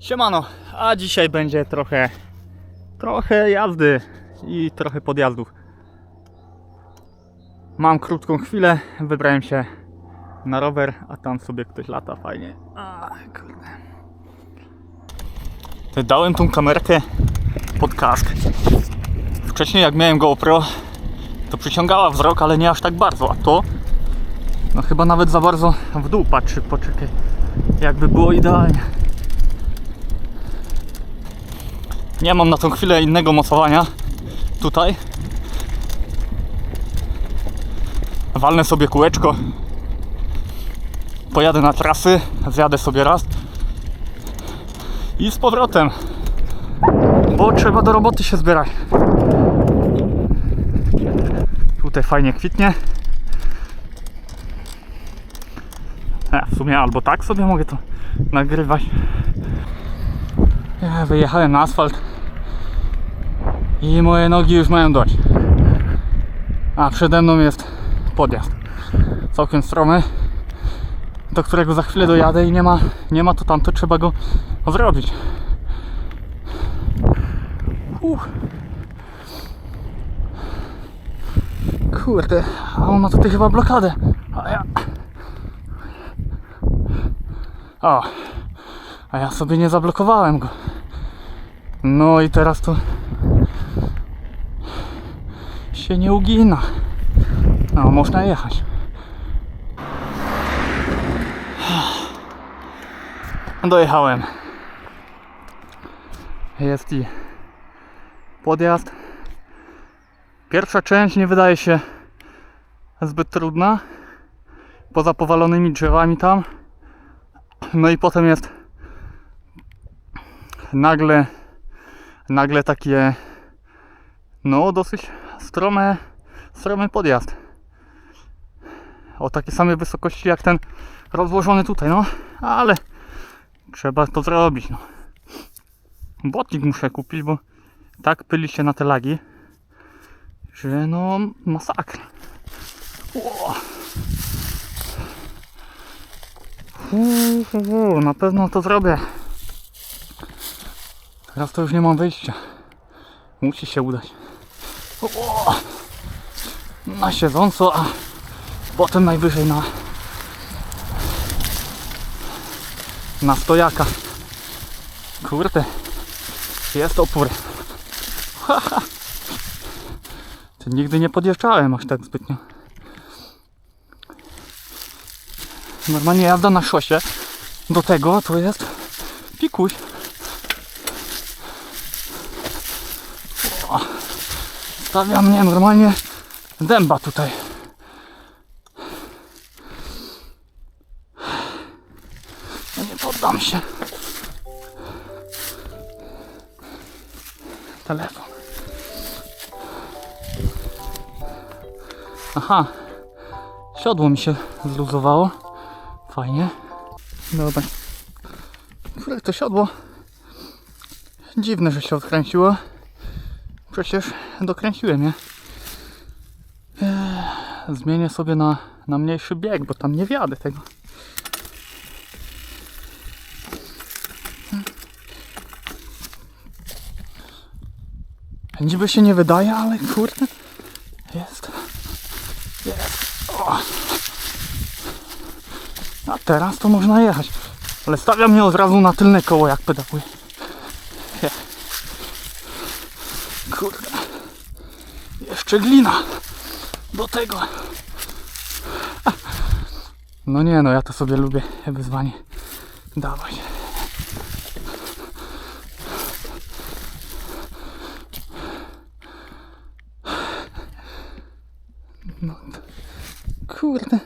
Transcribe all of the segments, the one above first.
Siemano, a dzisiaj będzie trochę, trochę jazdy i trochę podjazdów. Mam krótką chwilę, wybrałem się na rower, a tam sobie ktoś lata fajnie. A, kurde. Dałem tą kamerkę pod kask. Wcześniej jak miałem GoPro, to przyciągała wzrok, ale nie aż tak bardzo, a to no chyba nawet za bardzo w dół patrzy, poczekaj. Jakby było idealnie. Nie mam na tą chwilę innego mocowania. Tutaj. Walnę sobie kółeczko. Pojadę na trasy, zjadę sobie raz. I z powrotem. Bo trzeba do roboty się zbierać. Tutaj fajnie kwitnie. W sumie albo tak sobie mogę to nagrywać. Wyjechałem na asfalt i moje nogi już mają dość. A przede mną jest podjazd. Całkiem stromy, do którego za chwilę dojadę i nie ma, nie ma to tam, to trzeba go zrobić. Kurde, a on ma tutaj chyba blokadę. A ja... O, a ja sobie nie zablokowałem go. No i teraz to się nie ugina. No, można jechać. Dojechałem. Jest i podjazd. Pierwsza część nie wydaje się zbyt trudna. Poza powalonymi drzewami tam. No i potem jest nagle, nagle takie, no dosyć strome, stromy podjazd. O takiej samej wysokości jak ten rozłożony tutaj, no, ale trzeba to zrobić, no. Botnik muszę kupić, bo tak pyli się na te lagi, że no masakra. Ło. Na pewno to zrobię. Teraz to już nie mam wyjścia. Musi się udać. O, na siedząco, a potem najwyżej na na stojaka. Kurde, jest opór. Nigdy nie podjeżdżałem aż tak zbytnio. Normalnie jazda na szosie do tego to jest pikuś. O, stawia mnie normalnie dęba tutaj. No nie poddam się. Telefon. Aha. Siodło mi się zluzowało. Fajnie. Dobra. Które to siodło? Dziwne, że się odkręciło. Przecież dokręciłem je. Eee, Zmienię sobie na, na mniejszy bieg, bo tam nie wiadę tego. Niby się nie wydaje, ale kurde. Jest. Jest. O. A teraz to można jechać. Ale stawiam mnie od razu na tylne koło, jak pedałuję. Je. Kurde. Jeszcze. Do tego. No nie no, ja to sobie lubię wyzwanie dawać. No, kurde.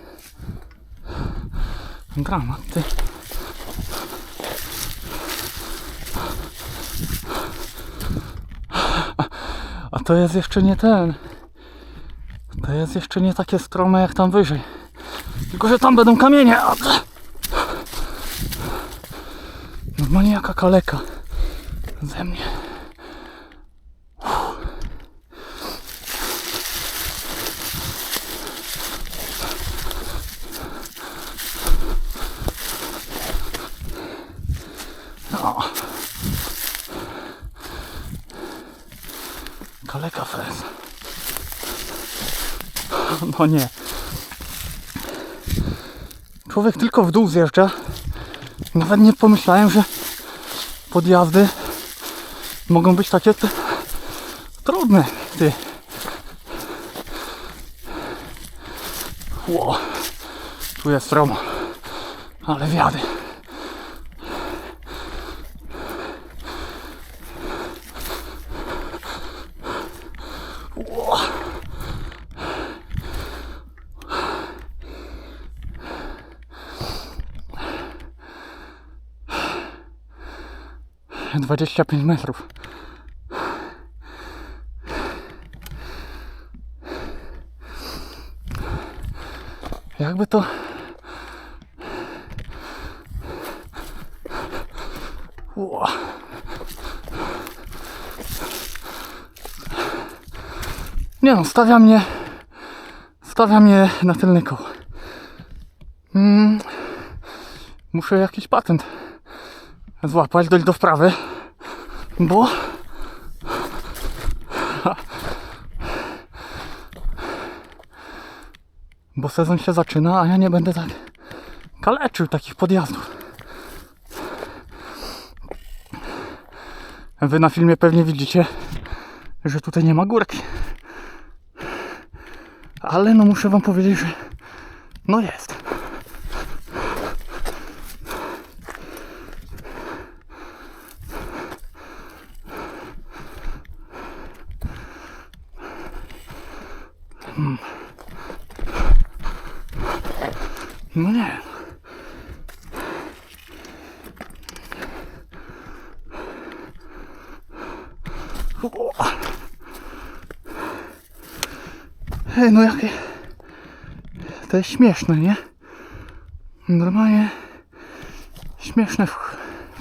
Dramat, ty. A to jest jeszcze nie ten. Jest jeszcze nie takie strome jak tam wyżej. Tylko, że tam będą kamienie. Normalnie jaka kaleka ze mnie. O. No nie. Człowiek tylko w dół zjeżdża. Nawet nie pomyślałem, że podjazdy mogą być takie trudne. Ty. Ło. Tu jest stromo. Ale wiady. 25 metrów. Jakby to Nie no, stawia mnie stawia mnie na tylne koło. Mm, muszę jakiś patent złapać, dojść do wprawy bo bo sezon się zaczyna, a ja nie będę tak kaleczył takich podjazdów. Wy na filmie pewnie widzicie, że tutaj nie ma górki. Ale no muszę wam powiedzieć, że no jest. No nie. O. Hej, no jakie... To jest śmieszne, nie? Normalnie... Śmieszne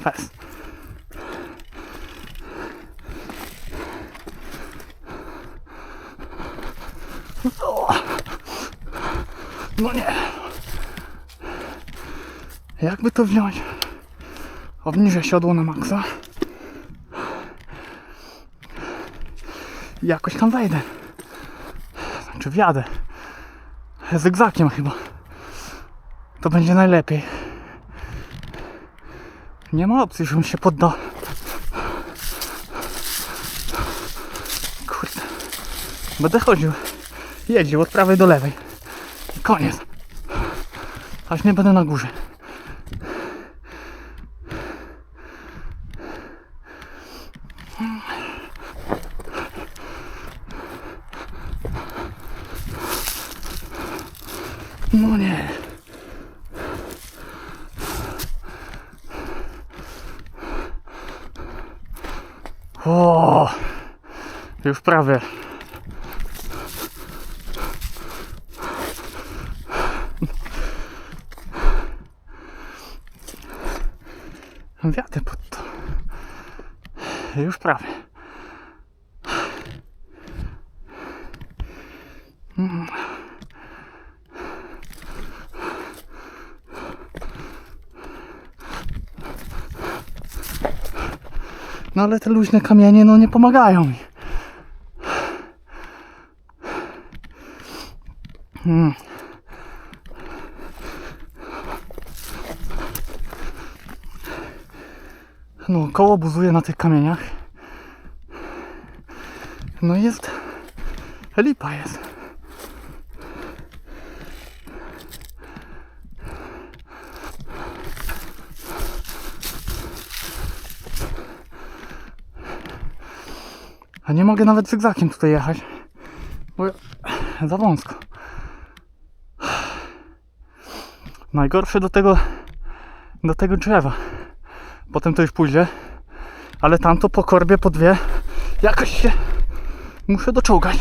fest. O. No nie. Jakby to wziąć? Obniżę siodło na maksa. I Jakoś tam wejdę. Znaczy wjadę. Zygzakiem chyba. To będzie najlepiej. Nie ma opcji, żebym się poddał. Kurde. Będę chodził. Jeździł od prawej do lewej. I koniec. Aż nie będę na górze. No nie. O, już prawie. Wiadę pod to. Już prawie. No ale te luźne kamienie no nie pomagają mi. Hmm. No koło buzuje na tych kamieniach. No jest lipa jest. A nie mogę nawet zygzakiem tutaj jechać. Bo za wąsko. Najgorsze do tego do tego drzewa. Potem to już pójdzie. Ale tamto po korbie po dwie jakoś się muszę doczołgać.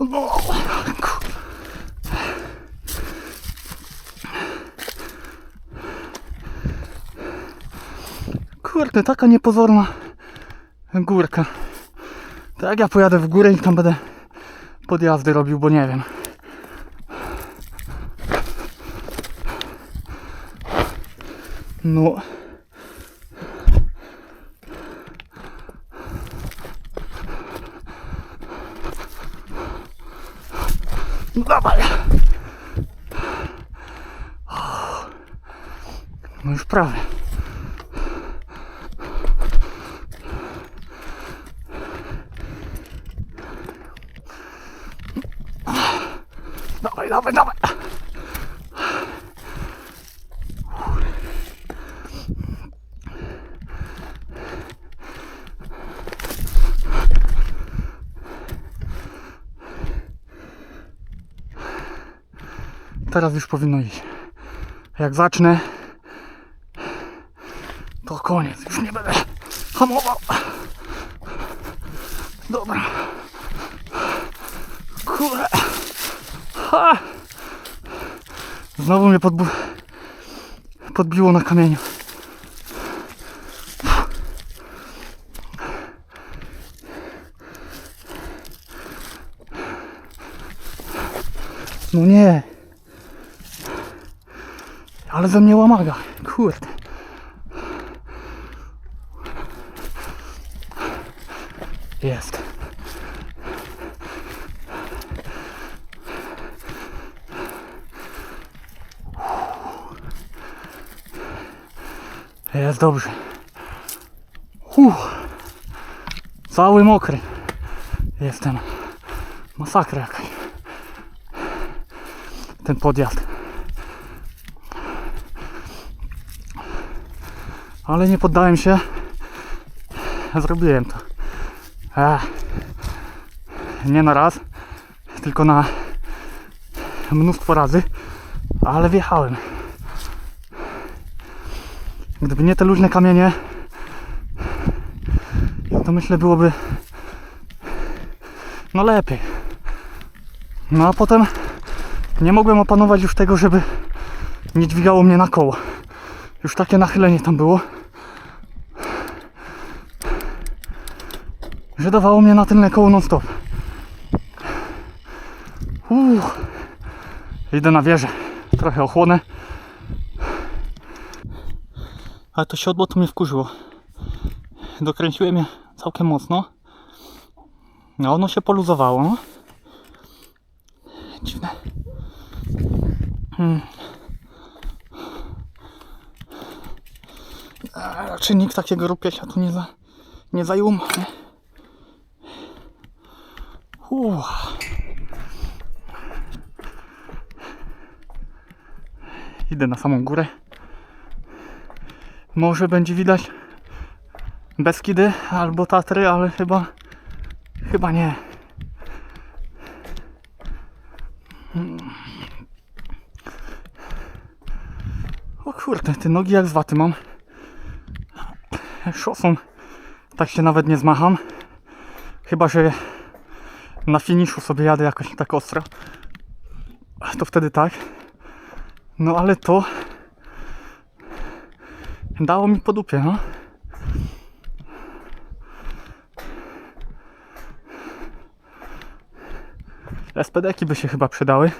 No, kurde, taka niepozorna górka. Tak ja pojadę w górę i tam będę podjazdy robił, bo nie wiem. No. No dawaj. No już prawie. Dawaj, dawaj, dawaj. Teraz już powinno iść. Jak zacznę, to koniec. Już nie będę hamował. Dobra. Kurde. Ha! Znowu mnie podbu- podbiło na kamieniu. No nie. Ale ze mnie łamaga. Kurde. Jest. Jest dobrze. Uff. Cały mokry. Jestem. Masakra jakaś. Ten podjazd. Ale nie poddałem się. Zrobiłem to. Ech. Nie na raz, tylko na mnóstwo razy, ale wjechałem. Gdyby nie te luźne kamienie, to myślę byłoby no lepiej. No a potem nie mogłem opanować już tego, żeby nie dźwigało mnie na koło. Już takie nachylenie tam było, że dawało mnie na tylne koło non stop. Uff. Idę na wieżę. Trochę ochłonę. Ale to siodło to mnie wkurzyło. Dokręciłem je całkiem mocno. A ono się poluzowało. No. Dziwne. Hmm. Raczej nikt takiego rupiecia tu nie, za, nie? Uff. Idę na samą górę. Może będzie widać Beskidy albo Tatry, ale chyba chyba nie. O kurde, te nogi jak z waty mam. Szosą tak się nawet nie zmacham. Chyba, że na finiszu sobie jadę jakoś tak ostro. To wtedy tak. No ale to dało mi po dupie, no. SPD-ki by się chyba przydały.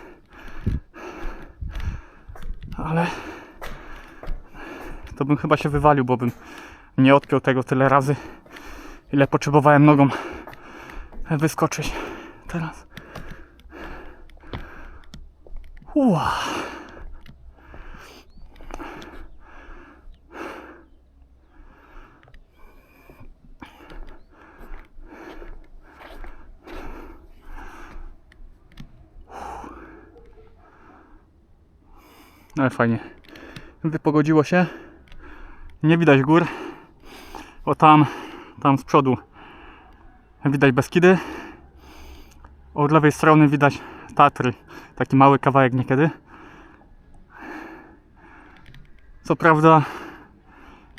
Ale to bym chyba się wywalił, bo bym nie odpiął tego tyle razy, ile potrzebowałem nogą wyskoczyć teraz. Ua. Ale fajnie. Wypogodziło się. Nie widać gór. O tam, tam z przodu widać Beskidy. Od lewej strony widać Tatry. Taki mały kawałek niekiedy. Co prawda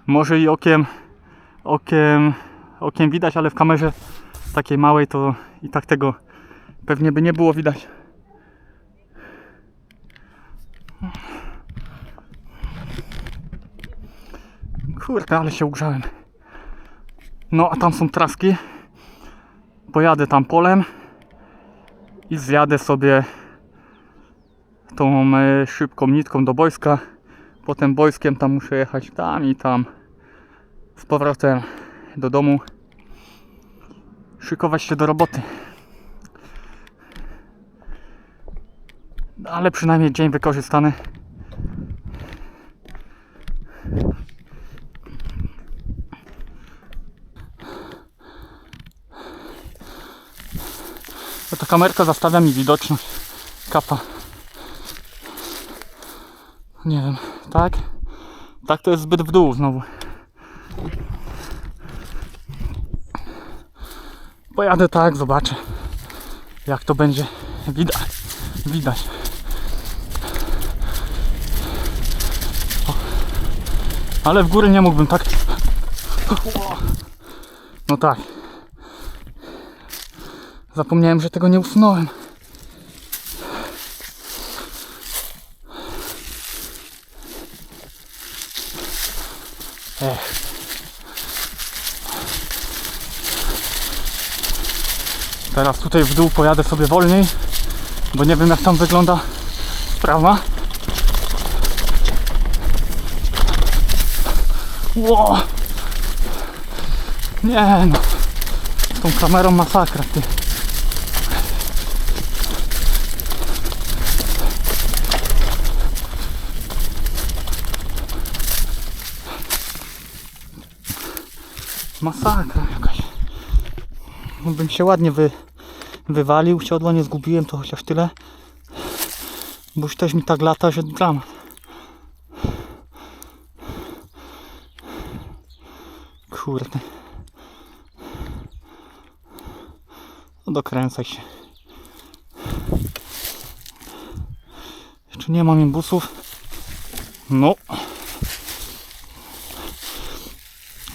może i okiem okiem okiem widać, ale w kamerze takiej małej to i tak tego pewnie by nie było widać. Kurde, ale się ugrzałem. No, a tam są traski. Pojadę tam polem i zjadę sobie tą e, szybką nitką do boiska. Potem boiskiem tam muszę jechać tam i tam z powrotem do domu. Szykować się do roboty. Ale przynajmniej dzień wykorzystany. Ta kamerka zastawia mi widoczność kapa. Nie wiem, tak? Tak to jest zbyt w dół znowu. Pojadę tak, zobaczę jak to będzie widać. Widać. O. Ale w górę nie mógłbym tak. No tak. Zapomniałem, że tego nie usunąłem. Ech. Teraz tutaj w dół pojadę sobie wolniej, bo nie wiem jak tam wygląda sprawa. Ło! Nie no, z tą kamerą masakra ty. Masakra jakaś. Bym się ładnie wy, wywalił, siodła nie zgubiłem, to chociaż tyle. Bo już też mi tak lata, że dramat. Kurde. No dokręcaj się. Jeszcze nie mam imbusów. No.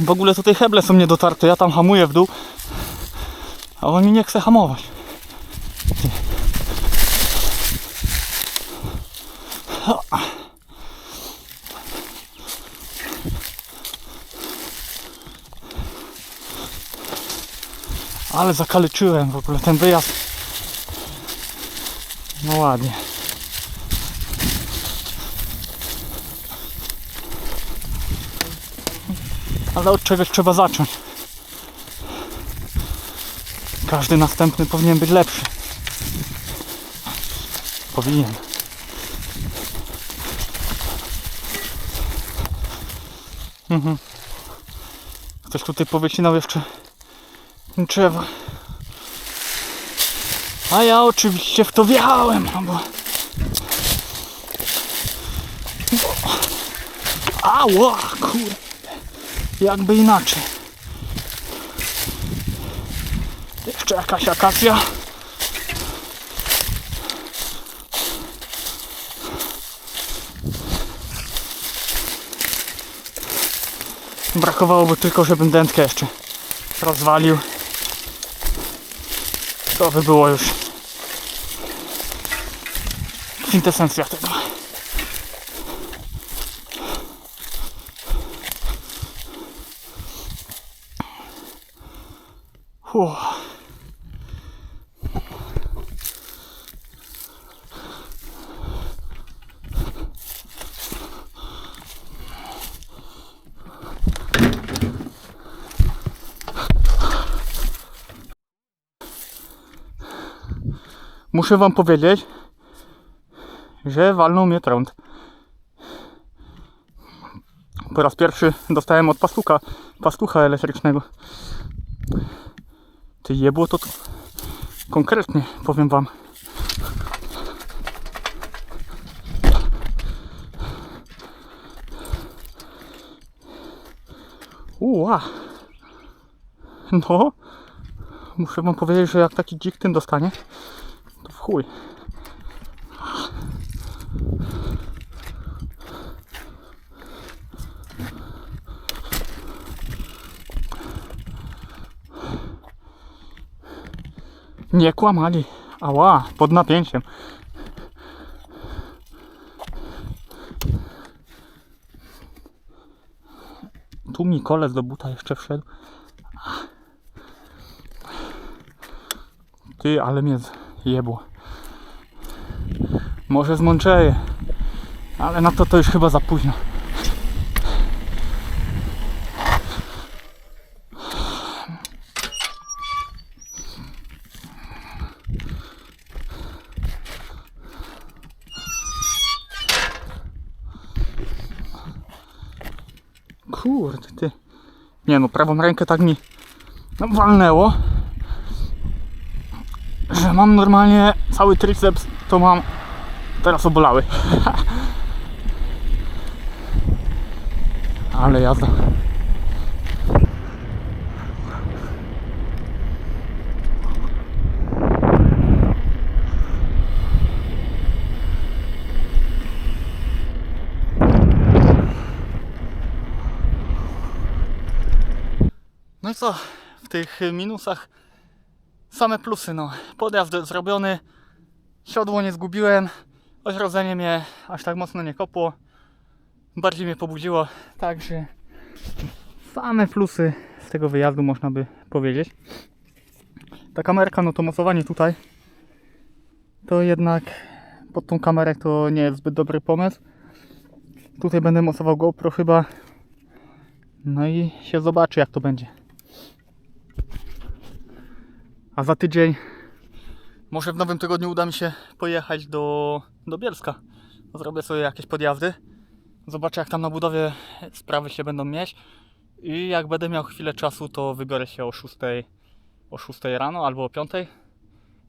W ogóle tutaj heble są niedotarte. Ja tam hamuję w dół. A on mi nie chce hamować. Ale zakaleczyłem w ogóle ten wyjazd. No ładnie. Ale od czegoś trzeba zacząć. Każdy następny powinien być lepszy. Powinien. Mhm. Ktoś tutaj powycinał jeszcze drzewa. A ja oczywiście w to wjechałem, no bo... Ała, kurde. Jakby inaczej. Jeszcze jakaś akacja. Brakowałoby tylko, żebym dętkę jeszcze rozwalił. To by było już kwintesencja tego. Uff. Muszę wam powiedzieć, że walnął mnie trąd. Po raz pierwszy dostałem od pastucha, pastucha elektrycznego. Ty jebło to, konkretnie powiem wam. Uła. No. Muszę wam powiedzieć, że jak taki dzik tym dostanie, to w chuj. Nie kłamali. Ała, pod napięciem. Tu mi kolec do buta jeszcze wszedł. Ty, ale mnie jebło. Może zmączeję. Ale na to to już chyba za późno. Kurde, ty. Nie no, prawą rękę tak mi walnęło, że mam normalnie cały triceps, to mam teraz obolały. Ale jazda. No i co? W tych minusach same plusy, no. Podjazd zrobiony, siodło nie zgubiłem, ośrodzenie mnie aż tak mocno nie kopło, bardziej mnie pobudziło, także same plusy z tego wyjazdu można by powiedzieć. Ta kamerka, no to mocowanie tutaj, to jednak pod tą kamerę to nie jest zbyt dobry pomysł. Tutaj będę mocował GoPro chyba, no i się zobaczy jak to będzie. A za tydzień, może w nowym tygodniu uda mi się pojechać do, do Bielska. Zrobię sobie jakieś podjazdy. Zobaczę jak tam na budowie sprawy się będą mieć. I jak będę miał chwilę czasu, to wybiorę się o 6, o 6 rano albo o 5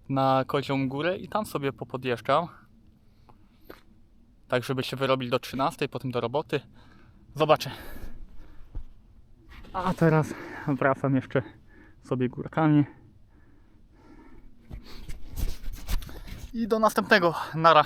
na Kozią Górę i tam sobie popodjeżdżam. Tak, żeby się wyrobić do 13, potem do roboty. Zobaczę. A teraz wracam jeszcze sobie górkami. I do następnego. Nara.